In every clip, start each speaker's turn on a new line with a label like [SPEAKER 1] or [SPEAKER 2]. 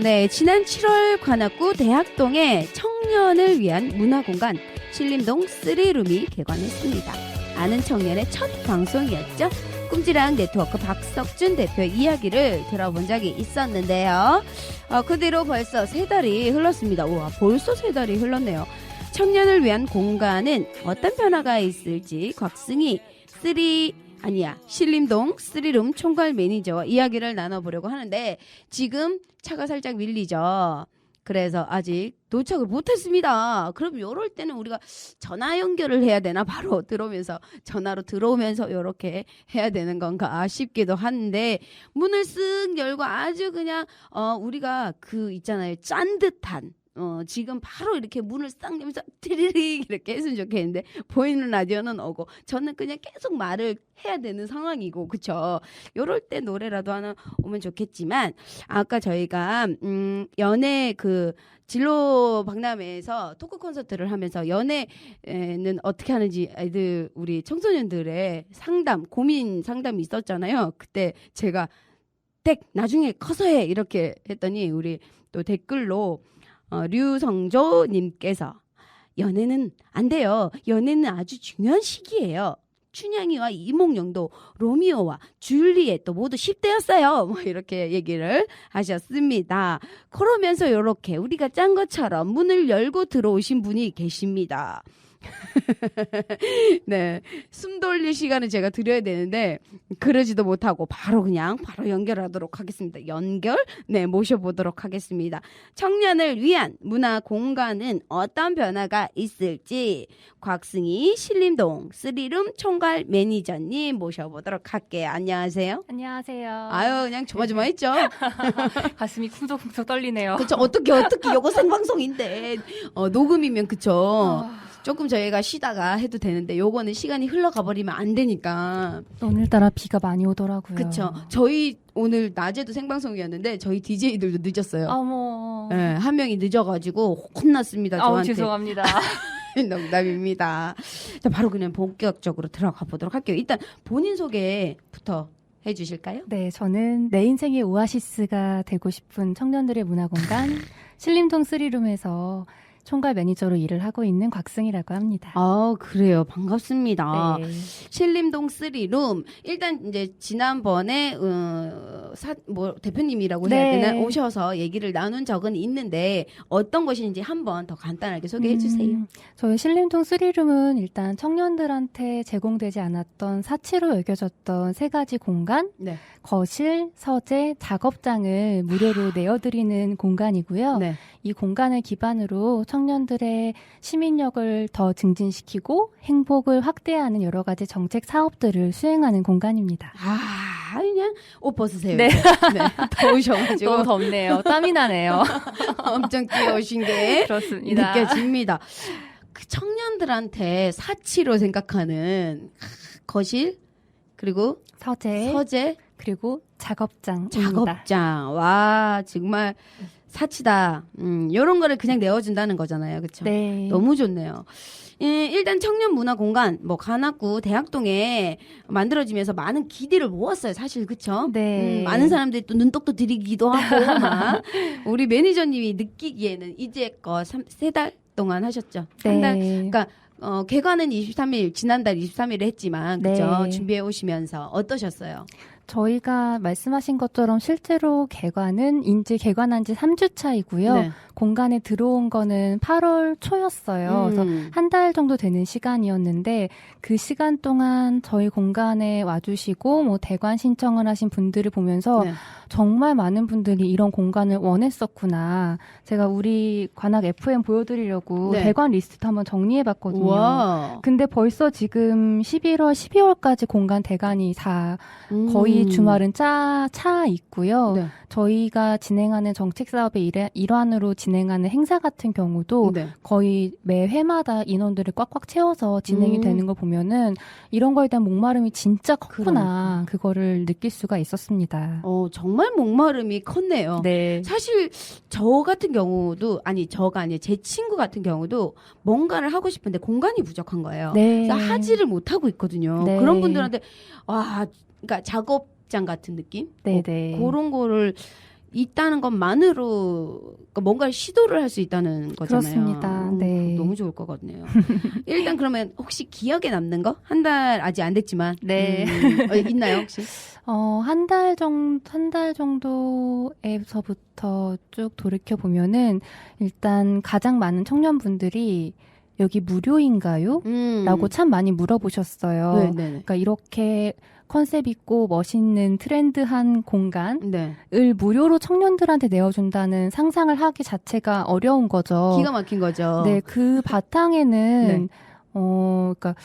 [SPEAKER 1] 네, 지난 7월 관악구 대학동에 청년을 위한 문화공간 신림동 3룸이 개관했습니다. 아는 청년의 첫 방송이었죠. 꿈지랑 네트워크 박석준 대표 이야기를 들어본 적이 있었는데요. 어, 그 뒤로 벌써 세 달이 흘렀습니다. 우와, 벌써 세 달이 흘렀네요. 청년을 위한 공간은 어떤 변화가 있을지 곽승희 3 아니야 신림동 3룸 총괄 매니저와 이야기를 나눠보려고 하는데 지금 차가 살짝 밀리죠. 그래서 아직 도착을 못했습니다. 그럼 요럴 때는 우리가 전화 연결을 해야 되나 바로 들어오면서 전화로 들어오면서 요렇게 해야 되는 건가 싶기도 한데 문을 쓱 열고 아주 그냥 어 우리가 그 있잖아요 짠 듯한 어, 지금 바로 이렇게 문을 싹 열면서 티리릭 이렇게 했으면 좋겠는데 보이는 라디오는 오고 저는 그냥 계속 말을 해야 되는 상황이고 그쵸? 요럴 때 노래라도 하나 오면 좋겠지만 아까 저희가 음 연애 그 진로 박람회에서 토크 콘서트를 하면서 연애는 어떻게 하는지 애들 우리 청소년들의 상담 고민 상담이 있었잖아요. 그때 제가 댁 나중에 커서 해. 이렇게 했더니 우리 또 댓글로 어, 류성조님께서 연애는 안 돼요. 연애는 아주 중요한 시기예요. 춘향이와 이몽룡도 로미오와 줄리엣도 모두 10대였어요. 뭐 이렇게 얘기를 하셨습니다. 그러면서 이렇게 우리가 짠 것처럼 문을 열고 들어오신 분이 계십니다. 네. 숨 돌릴 시간을 제가 드려야 되는데, 그러지도 못하고 바로 그냥 바로 연결하도록 하겠습니다. 연결? 네, 모셔 보도록 하겠습니다. 청년을 위한 문화 공간은 어떤 변화가 있을지, 곽승희 신림동 3룸 총괄 매니저님 모셔 보도록 할게요. 안녕하세요.
[SPEAKER 2] 안녕하세요.
[SPEAKER 1] 아유, 그냥 조마조마했죠?
[SPEAKER 2] 가슴이 쿵석쿵석 떨리네요.
[SPEAKER 1] 그쵸. 어떻게, 어떻게, 요거 생방송인데, 어, 녹음이면 그쵸.
[SPEAKER 2] 아,
[SPEAKER 1] 조금 저희가 쉬다가 해도 되는데 요거는 시간이 흘러가 버리면 안 되니까
[SPEAKER 2] 오늘따라 비가 많이 오더라고요.
[SPEAKER 1] 그쵸 저희 오늘 낮에도 생방송이었는데 저희 DJ들도 늦었어요
[SPEAKER 2] 어머.
[SPEAKER 1] 예, 한 명이 늦어가지고 혼났습니다
[SPEAKER 2] 아우
[SPEAKER 1] 저한테
[SPEAKER 2] 죄송합니다.
[SPEAKER 1] 농담입니다 자 바로 그냥 본격적으로 들어가 보도록 할게요 일단 본인 소개부터 해주실까요?
[SPEAKER 2] 네, 저는 내 인생의 오아시스가 되고 싶은 청년들의 문화공간 신림동 3룸에서 총괄 매니저로 일을 하고 있는 곽승이라고 합니다.
[SPEAKER 1] 아 그래요 반갑습니다
[SPEAKER 2] 네.
[SPEAKER 1] 신림동 3룸 일단 이제 지난번에 어, 사, 뭐 대표님이라고 해야
[SPEAKER 2] 네.
[SPEAKER 1] 되나 오셔서 얘기를 나눈 적은 있는데 어떤 것인지 한번 더 간단하게 소개해 주세요.
[SPEAKER 2] 음, 저희 신림동 3룸은 일단 청년들한테 제공되지 않았던 사치로 여겨졌던 세 가지 공간,
[SPEAKER 1] 네.
[SPEAKER 2] 거실, 서재, 작업장을 무료로 내어드리는 공간이고요.
[SPEAKER 1] 네.
[SPEAKER 2] 이 공간을 기반으로 청 년들의 시민력을 더 증진시키고 행복을 확대하는 여러 가지 정책 사업들을 수행하는 공간입니다.
[SPEAKER 1] 아 그냥 옷 벗으세요.
[SPEAKER 2] 네.
[SPEAKER 1] 네. 더우셔가지고
[SPEAKER 2] 너무 덥네요. 땀이 나네요.
[SPEAKER 1] 엄청 귀여우신 게
[SPEAKER 2] 그렇습니다.
[SPEAKER 1] 느껴집니다. 그 청년들한테 사치로 생각하는 거실 그리고
[SPEAKER 2] 서재
[SPEAKER 1] 서재
[SPEAKER 2] 그리고 작업장입니다.
[SPEAKER 1] 작업장. 와, 정말 사치다. 음, 요런 거를 그냥 내어준다는 거잖아요. 그쵸?
[SPEAKER 2] 네.
[SPEAKER 1] 너무 좋네요. 예, 일단 청년 문화 공간, 뭐, 관악구 대학동에 만들어지면서 많은 기대를 모았어요. 사실, 그쵸?
[SPEAKER 2] 네.
[SPEAKER 1] 음, 많은 사람들이 또 눈독도 들이기도 하고, 막. 우리 매니저님이 느끼기에는 이제껏 세 달 동안 하셨죠? 한 달.
[SPEAKER 2] 네.
[SPEAKER 1] 그러니까, 어, 개관은 23일, 지난달 23일에 했지만, 그죠?
[SPEAKER 2] 네.
[SPEAKER 1] 준비해 오시면서 어떠셨어요?
[SPEAKER 2] 저희가 말씀하신 것처럼 실제로 개관은 이제 개관한 지 3주 차이고요.
[SPEAKER 1] 네.
[SPEAKER 2] 공간에 들어온 거는 8월 초였어요. 그래서
[SPEAKER 1] 음.
[SPEAKER 2] 한달 정도 되는 시간이었는데 그 시간 동안 저희 공간에 와주시고 뭐 대관 신청을 하신 분들을 보면서
[SPEAKER 1] 네.
[SPEAKER 2] 정말 많은 분들이 이런 공간을 원했었구나. 제가 우리 관악 FM 보여드리려고
[SPEAKER 1] 네.
[SPEAKER 2] 대관 리스트 한번 정리해봤거든요.
[SPEAKER 1] 우와.
[SPEAKER 2] 근데 벌써 지금 11월, 12월까지 공간 대관이 다 거의
[SPEAKER 1] 음.
[SPEAKER 2] 주말은 짜, 차 있고요.
[SPEAKER 1] 네.
[SPEAKER 2] 저희가 진행하는 정책 사업의 일, 일환으로 진행하는 행사 같은 경우도
[SPEAKER 1] 네.
[SPEAKER 2] 거의 매 회마다 인원들을 꽉꽉 채워서 진행이
[SPEAKER 1] 음.
[SPEAKER 2] 되는 걸 보면은 이런 거에 대한 목마름이 진짜 컸구나.
[SPEAKER 1] 그러니까.
[SPEAKER 2] 그거를 느낄 수가 있었습니다.
[SPEAKER 1] 어, 정말 목마름이 컸네요.
[SPEAKER 2] 네.
[SPEAKER 1] 사실 저 같은 경우도 아니 저가 아니 제 친구 같은 경우도 뭔가를 하고 싶은데 공간이 부족한 거예요.
[SPEAKER 2] 네.
[SPEAKER 1] 그래서 하지를 못하고 있거든요.
[SPEAKER 2] 네.
[SPEAKER 1] 그런 분들한테 와, 그러니까 작업장 같은 느낌?
[SPEAKER 2] 네,
[SPEAKER 1] 뭐
[SPEAKER 2] 네.
[SPEAKER 1] 그런 거를 있다는 것만으로 그러니까 뭔가를 시도를 할 수 있다는 거잖아요.
[SPEAKER 2] 그렇습니다.
[SPEAKER 1] 음,
[SPEAKER 2] 네.
[SPEAKER 1] 너무 좋을 것 같네요. 일단 그러면 혹시 기억에 남는 거? 한 달 아직 안 됐지만
[SPEAKER 2] 네.
[SPEAKER 1] 음, 어, 있나요 혹시?
[SPEAKER 2] 어, 한 달 정도, 한 달 정도에서부터 쭉 돌이켜 보면은 일단 가장 많은 청년분들이 여기 무료인가요?
[SPEAKER 1] 음.
[SPEAKER 2] 라고 참 많이 물어보셨어요.
[SPEAKER 1] 네, 네, 네.
[SPEAKER 2] 그러니까 이렇게 컨셉 있고 멋있는 트렌드한 공간을
[SPEAKER 1] 네.
[SPEAKER 2] 무료로 청년들한테 내어준다는 상상을 하기 자체가 어려운 거죠.
[SPEAKER 1] 기가 막힌 거죠.
[SPEAKER 2] 네, 그 바탕에는
[SPEAKER 1] 네.
[SPEAKER 2] 어, 그러니까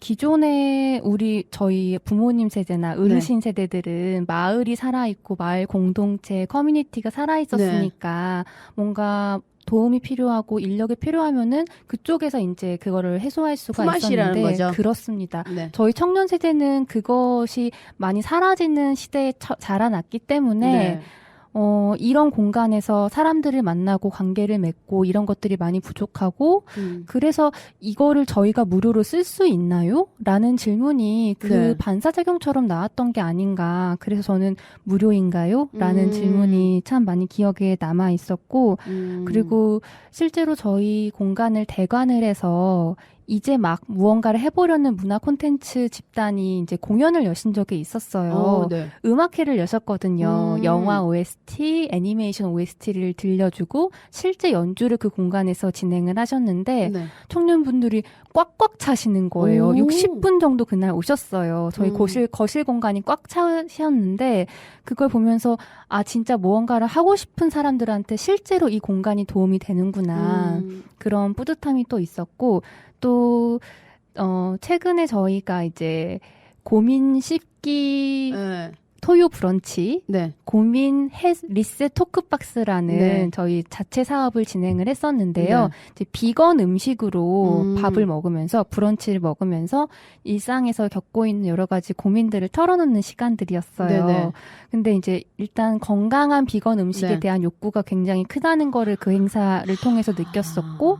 [SPEAKER 2] 기존에 우리 저희 부모님 세대나
[SPEAKER 1] 네.
[SPEAKER 2] 어르신 세대들은 마을이 살아 있고 마을 공동체 커뮤니티가 살아 있었으니까
[SPEAKER 1] 네.
[SPEAKER 2] 뭔가 도움이 필요하고 인력이 필요하면은 그쪽에서 이제 그거를 해소할 수가
[SPEAKER 1] 품앗이라는
[SPEAKER 2] 있었는데
[SPEAKER 1] 거죠.
[SPEAKER 2] 그렇습니다.
[SPEAKER 1] 네.
[SPEAKER 2] 저희 청년 세대는 그것이 많이 사라지는 시대에 처- 자라났기 때문에
[SPEAKER 1] 네.
[SPEAKER 2] 어, 이런 공간에서 사람들을 만나고 관계를 맺고 이런 것들이 많이 부족하고
[SPEAKER 1] 음.
[SPEAKER 2] 그래서 이거를 저희가 무료로 쓸 수 있나요? 라는 질문이 그
[SPEAKER 1] 네.
[SPEAKER 2] 반사작용처럼 나왔던 게 아닌가. 그래서 저는 무료인가요? 라는
[SPEAKER 1] 음.
[SPEAKER 2] 질문이 참 많이 기억에 남아 있었고
[SPEAKER 1] 음.
[SPEAKER 2] 그리고 실제로 저희 공간을 대관을 해서 이제 막 무언가를 해보려는 문화 콘텐츠 집단이 이제 공연을 여신 적이 있었어요.
[SPEAKER 1] 어, 네.
[SPEAKER 2] 음악회를 여셨거든요.
[SPEAKER 1] 음.
[SPEAKER 2] 영화 OST, 애니메이션 OST를 들려주고 실제 연주를 그 공간에서 진행을 하셨는데
[SPEAKER 1] 네.
[SPEAKER 2] 청년분들이 꽉꽉 차시는 거예요.
[SPEAKER 1] 오.
[SPEAKER 2] 60분 정도 그날 오셨어요. 저희
[SPEAKER 1] 음.
[SPEAKER 2] 거실 거실 공간이 꽉 차셨는데 그걸 보면서 아 진짜 무언가를 하고 싶은 사람들한테 실제로 이 공간이 도움이 되는구나.
[SPEAKER 1] 음.
[SPEAKER 2] 그런 뿌듯함이 또 있었고 또 어, 최근에 저희가 이제 고민 씹기
[SPEAKER 1] 네.
[SPEAKER 2] 토요 브런치
[SPEAKER 1] 네.
[SPEAKER 2] 고민 해 리셋 토크박스라는
[SPEAKER 1] 네.
[SPEAKER 2] 저희 자체 사업을 진행을 했었는데요.
[SPEAKER 1] 네.
[SPEAKER 2] 이제 비건 음식으로
[SPEAKER 1] 음.
[SPEAKER 2] 밥을 먹으면서 브런치를 먹으면서 일상에서 겪고 있는 여러 가지 고민들을 털어놓는 시간들이었어요.
[SPEAKER 1] 네네.
[SPEAKER 2] 근데 이제 일단 건강한 비건 음식에
[SPEAKER 1] 네.
[SPEAKER 2] 대한 욕구가 굉장히 크다는 거를 그 행사를 통해서 느꼈었고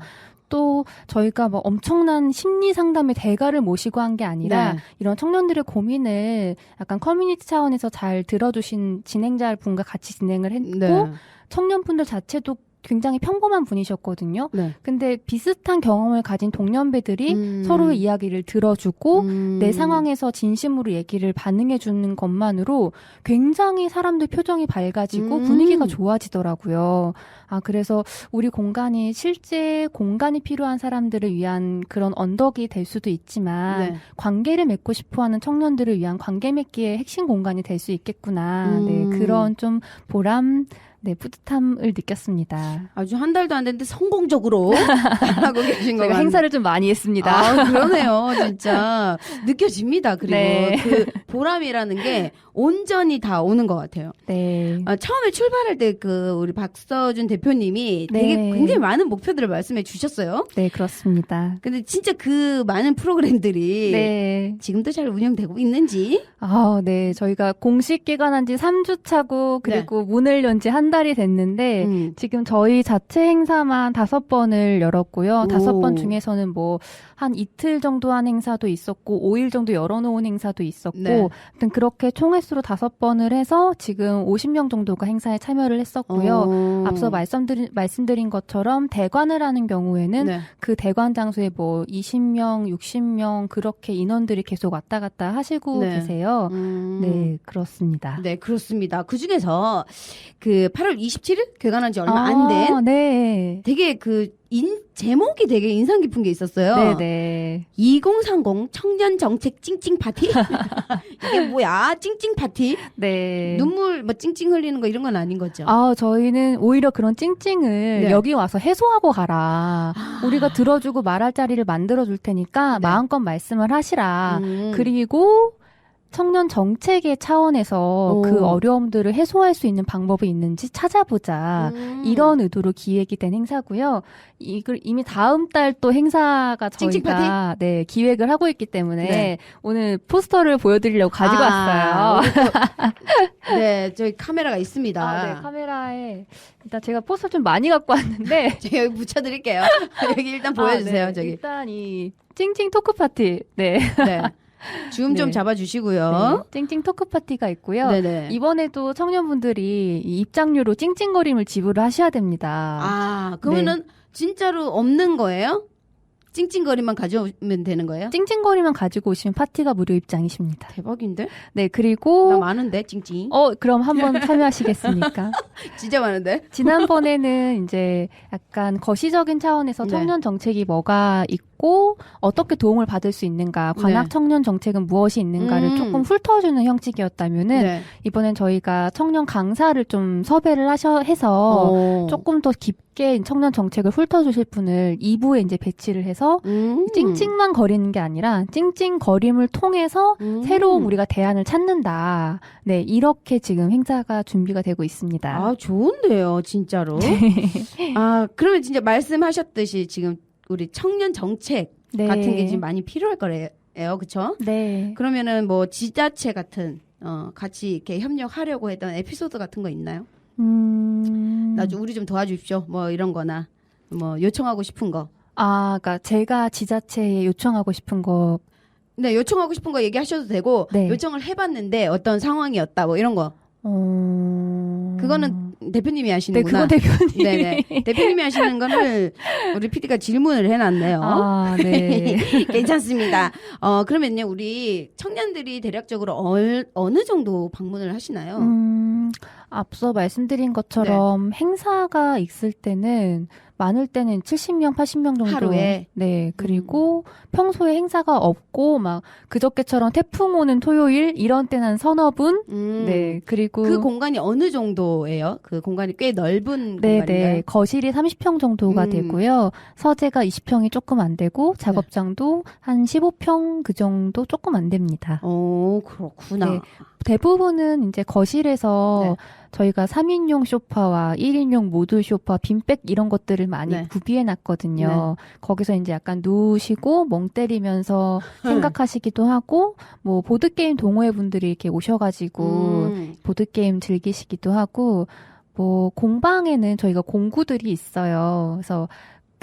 [SPEAKER 2] 또 저희가 뭐 엄청난 심리 상담의 대가를 모시고 한 게 아니라
[SPEAKER 1] 네.
[SPEAKER 2] 이런 청년들의 고민을 약간 커뮤니티 차원에서 잘 들어주신 진행자 분과 같이 진행을 했고
[SPEAKER 1] 네.
[SPEAKER 2] 청년분들 자체도 굉장히 평범한 분이셨거든요.
[SPEAKER 1] 네.
[SPEAKER 2] 근데 비슷한 경험을 가진 동년배들이
[SPEAKER 1] 음.
[SPEAKER 2] 서로의 이야기를 들어주고
[SPEAKER 1] 음.
[SPEAKER 2] 내 상황에서 진심으로 얘기를 반응해 주는 것만으로 굉장히 사람들 표정이 밝아지고
[SPEAKER 1] 음.
[SPEAKER 2] 분위기가 좋아지더라고요. 아, 그래서 우리 공간이 실제 공간이 필요한 사람들을 위한 그런 언덕이 될 수도 있지만
[SPEAKER 1] 네.
[SPEAKER 2] 관계를 맺고 싶어 하는 청년들을 위한 관계 맺기의 핵심 공간이 될 수 있겠구나.
[SPEAKER 1] 음.
[SPEAKER 2] 네, 그런 좀 보람, 네, 뿌듯함을 느꼈습니다.
[SPEAKER 1] 아주 한 달도 안 됐는데 성공적으로 하고 계신 거
[SPEAKER 2] 제가
[SPEAKER 1] 같
[SPEAKER 2] 행사를 좀 많이 했습니다.
[SPEAKER 1] 아, 그러네요. 진짜 느껴집니다. 그리고
[SPEAKER 2] 네.
[SPEAKER 1] 그 보람이라는 게 온전히 다 오는 것 같아요.
[SPEAKER 2] 네.
[SPEAKER 1] 아, 처음에 출발할 때 그 우리 박서준 대표님이 되게
[SPEAKER 2] 네.
[SPEAKER 1] 굉장히 많은 목표들을 말씀해 주셨어요.
[SPEAKER 2] 네, 그렇습니다.
[SPEAKER 1] 근데 진짜 그 많은 프로그램들이
[SPEAKER 2] 네.
[SPEAKER 1] 지금도 잘 운영되고 있는지
[SPEAKER 2] 아, 네. 저희가 공식 개관한 지 3주 차고 그리고 문을 연지한 달이 됐는데
[SPEAKER 1] 음.
[SPEAKER 2] 지금 저희 자체 행사만 다섯 번을 열었고요. 다섯
[SPEAKER 1] 오.
[SPEAKER 2] 번 중에서는 뭐 한 이틀 정도 한 행사도 있었고 5일 정도 열어놓은 행사도 있었고
[SPEAKER 1] 네.
[SPEAKER 2] 아무튼 그렇게 총횟수로 다섯 번을 해서 지금 50명 정도가 행사에 참여를 했었고요.
[SPEAKER 1] 어.
[SPEAKER 2] 앞서 말씀드린, 말씀드린 것처럼 대관을 하는 경우에는
[SPEAKER 1] 네.
[SPEAKER 2] 그 대관 장소에 뭐 20명, 60명 그렇게 인원들이 계속 왔다 갔다 하시고
[SPEAKER 1] 네.
[SPEAKER 2] 계세요.
[SPEAKER 1] 음.
[SPEAKER 2] 네, 그렇습니다.
[SPEAKER 1] 네, 그렇습니다. 그 중에서 그 8월 27일 개관한 지 얼마 안된
[SPEAKER 2] 아, 네.
[SPEAKER 1] 되게 그 인, 제목이 되게 인상 깊은 게 있었어요.
[SPEAKER 2] 네, 네.
[SPEAKER 1] 2030 청년 정책 찡찡 파티? 이게 뭐야? 찡찡 파티?
[SPEAKER 2] 네.
[SPEAKER 1] 눈물 뭐 찡찡 흘리는 거 이런 건 아닌 거죠?
[SPEAKER 2] 아, 저희는 오히려 그런 찡찡을
[SPEAKER 1] 네.
[SPEAKER 2] 여기 와서 해소하고 가라.
[SPEAKER 1] 아.
[SPEAKER 2] 우리가 들어주고 말할 자리를 만들어 줄 테니까
[SPEAKER 1] 네.
[SPEAKER 2] 마음껏 말씀을 하시라.
[SPEAKER 1] 음.
[SPEAKER 2] 그리고 청년 정책의 차원에서
[SPEAKER 1] 오.
[SPEAKER 2] 그 어려움들을 해소할 수 있는 방법이 있는지 찾아보자.
[SPEAKER 1] 음.
[SPEAKER 2] 이런 의도로 기획이 된 행사고요. 이걸 이미 다음 달 또 행사가 저희가 네, 기획을 하고 있기 때문에
[SPEAKER 1] 네.
[SPEAKER 2] 오늘 포스터를 보여드리려고 가지고
[SPEAKER 1] 아,
[SPEAKER 2] 왔어요.
[SPEAKER 1] 네, 저희 카메라가 있습니다.
[SPEAKER 2] 아, 네, 카메라에 일단 제가 포스터 좀 많이 갖고 왔는데
[SPEAKER 1] 제가 여기 붙여드릴게요. 여기 일단 보여주세요,
[SPEAKER 2] 아, 네.
[SPEAKER 1] 저기.
[SPEAKER 2] 일단 이 찡찡 토크 파티. 네.
[SPEAKER 1] 네. 줌 좀
[SPEAKER 2] 네.
[SPEAKER 1] 잡아주시고요.
[SPEAKER 2] 네, 찡찡 토크 파티가 있고요.
[SPEAKER 1] 네네.
[SPEAKER 2] 이번에도 청년분들이 이 입장료로 찡찡거림을 지불을 하셔야 됩니다.
[SPEAKER 1] 아, 그러면은 진짜로 없는 거예요? 찡찡거리만 가져오면 되는 거예요?
[SPEAKER 2] 찡찡거리만 가지고 오시면 파티가 무료 입장이십니다.
[SPEAKER 1] 대박인데?
[SPEAKER 2] 네,
[SPEAKER 1] 나
[SPEAKER 2] 그리고
[SPEAKER 1] 많은데, 찡찡.
[SPEAKER 2] 어 그럼 한번 참여하시겠습니까?
[SPEAKER 1] 진짜 많은데?
[SPEAKER 2] 지난번에는 이제 약간 거시적인 차원에서
[SPEAKER 1] 네.
[SPEAKER 2] 청년 정책이 뭐가 있고 어떻게 도움을 받을 수 있는가, 관악
[SPEAKER 1] 네.
[SPEAKER 2] 청년 정책은 무엇이 있는가를
[SPEAKER 1] 음.
[SPEAKER 2] 조금 훑어주는 형식이었다면은
[SPEAKER 1] 네.
[SPEAKER 2] 이번엔 저희가 청년 강사를 좀 섭외를 하셔 해서
[SPEAKER 1] 어.
[SPEAKER 2] 조금 더 깊게 청년 정책을 훑어주실 분을 2부에 이제 배치를 해서
[SPEAKER 1] 음.
[SPEAKER 2] 찡찡만 거리는 게 아니라 찡찡거림을 통해서
[SPEAKER 1] 음.
[SPEAKER 2] 새로운 우리가 대안을 찾는다. 네, 이렇게 지금 행사가 준비가 되고 있습니다.
[SPEAKER 1] 아, 좋은데요, 진짜로. 아, 그러면 진짜 말씀하셨듯이 지금 우리 청년 정책
[SPEAKER 2] 네.
[SPEAKER 1] 같은 게 지금 많이 필요할 거래요. 그쵸?
[SPEAKER 2] 네.
[SPEAKER 1] 그러면은 뭐 지자체 같은, 어, 같이 이렇게 협력하려고 했던 에피소드 같은 거 있나요?
[SPEAKER 2] 음.
[SPEAKER 1] 나좀 우리 좀 도와주십시오. 뭐 이런 거나, 뭐 요청하고 싶은 거.
[SPEAKER 2] 아, 그러니까 제가 지자체에 요청하고 싶은 거.
[SPEAKER 1] 네, 요청하고 싶은 거 얘기하셔도 되고,
[SPEAKER 2] 네.
[SPEAKER 1] 요청을 해봤는데 어떤 상황이었다, 뭐 이런 거.
[SPEAKER 2] 어...
[SPEAKER 1] 그거는 대표님이
[SPEAKER 2] 네,
[SPEAKER 1] 하시는구나.
[SPEAKER 2] 그건 대표님.
[SPEAKER 1] 네네. 대표님이 하시는 거를 우리 PD가 질문을 해놨네요.
[SPEAKER 2] 아, 네.
[SPEAKER 1] 괜찮습니다. 어, 그러면요, 우리 청년들이 대략적으로 얼, 어느 정도 방문을 하시나요?
[SPEAKER 2] 음, 앞서 말씀드린 것처럼
[SPEAKER 1] 네.
[SPEAKER 2] 행사가 있을 때는 많을 때는 70명, 80명 정도
[SPEAKER 1] 하루에? 음.
[SPEAKER 2] 네, 그리고 평소에 행사가 없고 막 그저께처럼 태풍 오는 토요일 이런 때는 한 서너 분.
[SPEAKER 1] 음,
[SPEAKER 2] 네, 그리고
[SPEAKER 1] 그 공간이 어느 정도예요? 그 공간이 꽤 넓은
[SPEAKER 2] 네,
[SPEAKER 1] 공간인가요?
[SPEAKER 2] 네. 거실이 30평 정도가
[SPEAKER 1] 음.
[SPEAKER 2] 되고요. 서재가 20평이 조금 안 되고 작업장도 한 15평 그 정도 조금 안 됩니다.
[SPEAKER 1] 오, 그렇구나.
[SPEAKER 2] 네. 대부분은 이제 거실에서
[SPEAKER 1] 네.
[SPEAKER 2] 저희가 3인용 소파와 1인용 모듈 소파, 빈백 이런 것들을 많이
[SPEAKER 1] 네.
[SPEAKER 2] 구비해 놨거든요. 거기서 이제 약간 누우시고 멍 때리면서 생각하시기도 하고 뭐 보드 게임 동호회 분들이 이렇게 오셔 가지고
[SPEAKER 1] 음,
[SPEAKER 2] 보드 게임 즐기시기도 하고, 뭐, 공방에는 저희가 공구들이 있어요. 그래서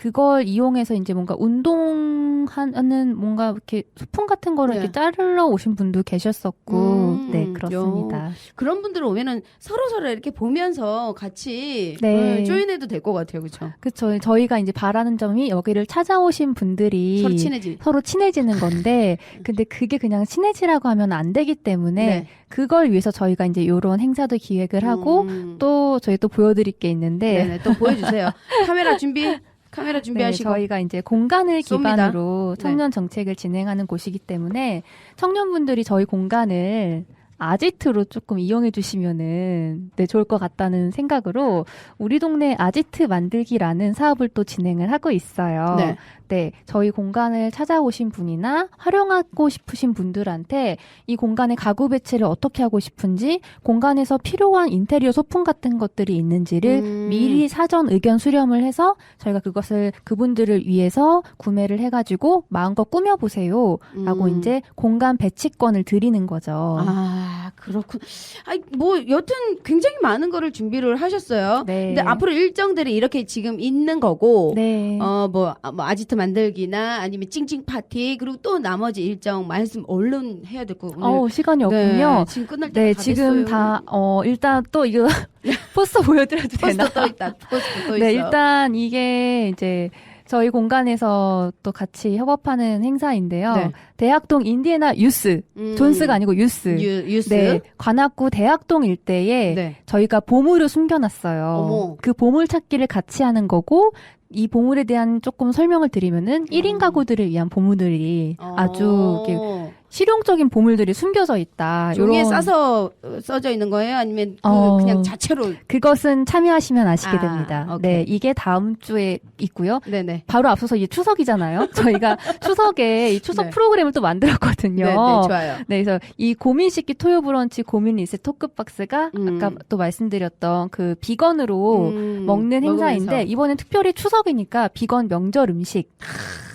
[SPEAKER 2] 그걸 이용해서 이제 뭔가 운동하는 뭔가 이렇게 소품 같은 거를
[SPEAKER 1] 네.
[SPEAKER 2] 이렇게 자르러 오신 분도 계셨었고,
[SPEAKER 1] 음,
[SPEAKER 2] 네, 그렇습니다.
[SPEAKER 1] 그런 분들 오면은 서로 서로 이렇게 보면서 같이
[SPEAKER 2] 네.
[SPEAKER 1] 음, 조인해도 될 것 같아요, 그렇죠?
[SPEAKER 2] 그쵸. 저희가 이제 바라는 점이 여기를 찾아오신 분들이
[SPEAKER 1] 서로 친해지.
[SPEAKER 2] 서로 친해지는 건데, 근데 그게 그냥 친해지라고 하면 안 되기 때문에,
[SPEAKER 1] 네.
[SPEAKER 2] 그걸 위해서 저희가 이제 요런 행사도 기획을 하고,
[SPEAKER 1] 음.
[SPEAKER 2] 또 저희 또 보여드릴 게 있는데,
[SPEAKER 1] 네네, 또 보여주세요. 카메라 준비, 카메라 준비하시고.
[SPEAKER 2] 네, 저희가 이제 공간을. 기반으로
[SPEAKER 1] 네.
[SPEAKER 2] 청년 정책을 진행하는 곳이기 때문에 청년분들이 저희 공간을 아지트로 조금 이용해 주시면은 네, 좋을 것 같다는 생각으로 우리 동네 아지트 만들기라는 사업을 또 진행을 하고 있어요.
[SPEAKER 1] 네.
[SPEAKER 2] 네, 저희 공간을 찾아오신 분이나 활용하고 싶으신 분들한테 이 공간의 가구 배치를 어떻게 하고 싶은지 공간에서 필요한 인테리어 소품 같은 것들이 있는지를
[SPEAKER 1] 음.
[SPEAKER 2] 미리 사전 의견 수렴을 해서 저희가 그것을 그분들을 위해서 구매를 해가지고 마음껏 꾸며보세요. 라고
[SPEAKER 1] 음.
[SPEAKER 2] 이제 공간 배치권을 드리는 거죠.
[SPEAKER 1] 아, 그렇군. 아, 뭐, 여튼 굉장히 많은 거를 준비를 하셨어요.
[SPEAKER 2] 네.
[SPEAKER 1] 근데 앞으로 일정들이 이렇게 지금 있는 거고,
[SPEAKER 2] 네.
[SPEAKER 1] 어, 뭐, 아, 뭐, 아지트 만들기나 아니면 찡찡 파티, 그리고 또 나머지 일정 말씀 얼른 해야 될 거. 오늘.
[SPEAKER 2] 어우, 시간이 없군요.
[SPEAKER 1] 네, 지금 끝날 때
[SPEAKER 2] 네, 지금 다, 어, 일단 또 이거 포스터 보여드려도 되나?
[SPEAKER 1] 포스터 또 있다. 포스터 또
[SPEAKER 2] 네,
[SPEAKER 1] 있어.
[SPEAKER 2] 일단 이게 이제 저희 공간에서 또 같이 협업하는 행사인데요.
[SPEAKER 1] 네.
[SPEAKER 2] 대학동 인디애나 유스,
[SPEAKER 1] 음,
[SPEAKER 2] 존스가 아니고 유스.
[SPEAKER 1] 유, 유스.
[SPEAKER 2] 네, 관악구 대학동 일대에
[SPEAKER 1] 네.
[SPEAKER 2] 저희가 보물을 숨겨놨어요.
[SPEAKER 1] 어머.
[SPEAKER 2] 그 보물 찾기를 같이 하는 거고, 이 보물에 대한 조금 설명을 드리면은 1인 가구들을 위한 보물들이 아주 이렇게
[SPEAKER 1] 어.
[SPEAKER 2] 실용적인 보물들이 숨겨져 있다.
[SPEAKER 1] 종이에
[SPEAKER 2] 요런-
[SPEAKER 1] 싸서 어, 써져 있는 거예요? 아니면 그
[SPEAKER 2] 어.
[SPEAKER 1] 그냥 자체로?
[SPEAKER 2] 그것은 참여하시면 아시게
[SPEAKER 1] 아,
[SPEAKER 2] 됩니다.
[SPEAKER 1] 오케이.
[SPEAKER 2] 네, 이게 다음 주에 있고요.
[SPEAKER 1] 네네.
[SPEAKER 2] 바로 앞서서 이제 추석이잖아요. 저희가 추석에 이 추석
[SPEAKER 1] 네.
[SPEAKER 2] 프로그램을 또 만들었거든요.
[SPEAKER 1] 네, 네, 좋아요.
[SPEAKER 2] 네, 그래서 이 고민 씻기 토요 브런치 고민 리셋 토크 박스가
[SPEAKER 1] 음.
[SPEAKER 2] 아까 또 말씀드렸던 그 비건으로
[SPEAKER 1] 음,
[SPEAKER 2] 먹는 행사인데
[SPEAKER 1] 먹으면서.
[SPEAKER 2] 이번엔 특별히 추석이니까 비건 명절 음식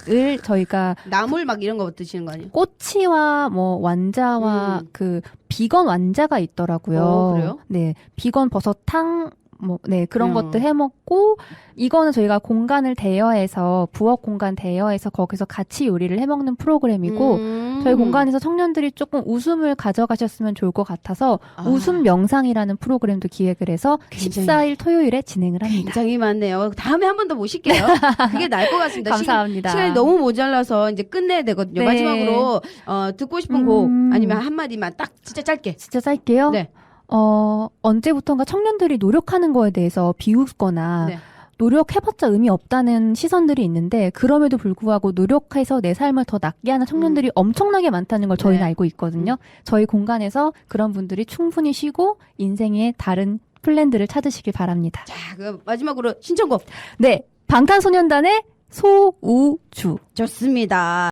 [SPEAKER 2] 을 저희가
[SPEAKER 1] 나물 막 이런 거 드시는 거 아니에요?
[SPEAKER 2] 꼬치와 뭐 완자와
[SPEAKER 1] 음.
[SPEAKER 2] 그 비건 완자가 있더라고요.
[SPEAKER 1] 어, 그래요?
[SPEAKER 2] 네, 비건 버섯탕 뭐, 네, 그런
[SPEAKER 1] 음.
[SPEAKER 2] 것도 해 먹고, 이거는 저희가 공간을 대여해서, 부엌 공간 대여해서 거기서 같이 요리를 해 먹는 프로그램이고,
[SPEAKER 1] 음.
[SPEAKER 2] 저희 공간에서 청년들이 조금 웃음을 가져가셨으면 좋을 것 같아서,
[SPEAKER 1] 아.
[SPEAKER 2] 웃음 명상이라는 프로그램도 기획을 해서,
[SPEAKER 1] 굉장히-
[SPEAKER 2] 14일 토요일에 진행을 합니다.
[SPEAKER 1] 굉장히 많네요. 다음에 한 번 더 모실게요. 그게 나을 것 같습니다.
[SPEAKER 2] 감사합니다.
[SPEAKER 1] 시, 간이 너무 모자라서 이제 끝내야 되거든요.
[SPEAKER 2] 네.
[SPEAKER 1] 마지막으로 어, 듣고 싶은 곡
[SPEAKER 2] 음.
[SPEAKER 1] 아니면 한 마디만 딱 진짜 짧게.
[SPEAKER 2] 진짜 짧게요.
[SPEAKER 1] 네.
[SPEAKER 2] 어, 언제부턴가 청년들이 노력하는 거에 대해서 비웃거나
[SPEAKER 1] 네.
[SPEAKER 2] 노력해봤자 의미 없다는 시선들이 있는데 그럼에도 불구하고 노력해서 내 삶을 더 낫게 하는 청년들이 엄청나게 많다는 걸 저희는
[SPEAKER 1] 음. 네.
[SPEAKER 2] 알고 있거든요. 저희 공간에서 그런 분들이 충분히 쉬고 인생의 다른 플랜들을 찾으시길 바랍니다.
[SPEAKER 1] 자, 그 마지막으로 신청곡
[SPEAKER 2] 네. 방탄소년단의 소우주.
[SPEAKER 1] 좋습니다.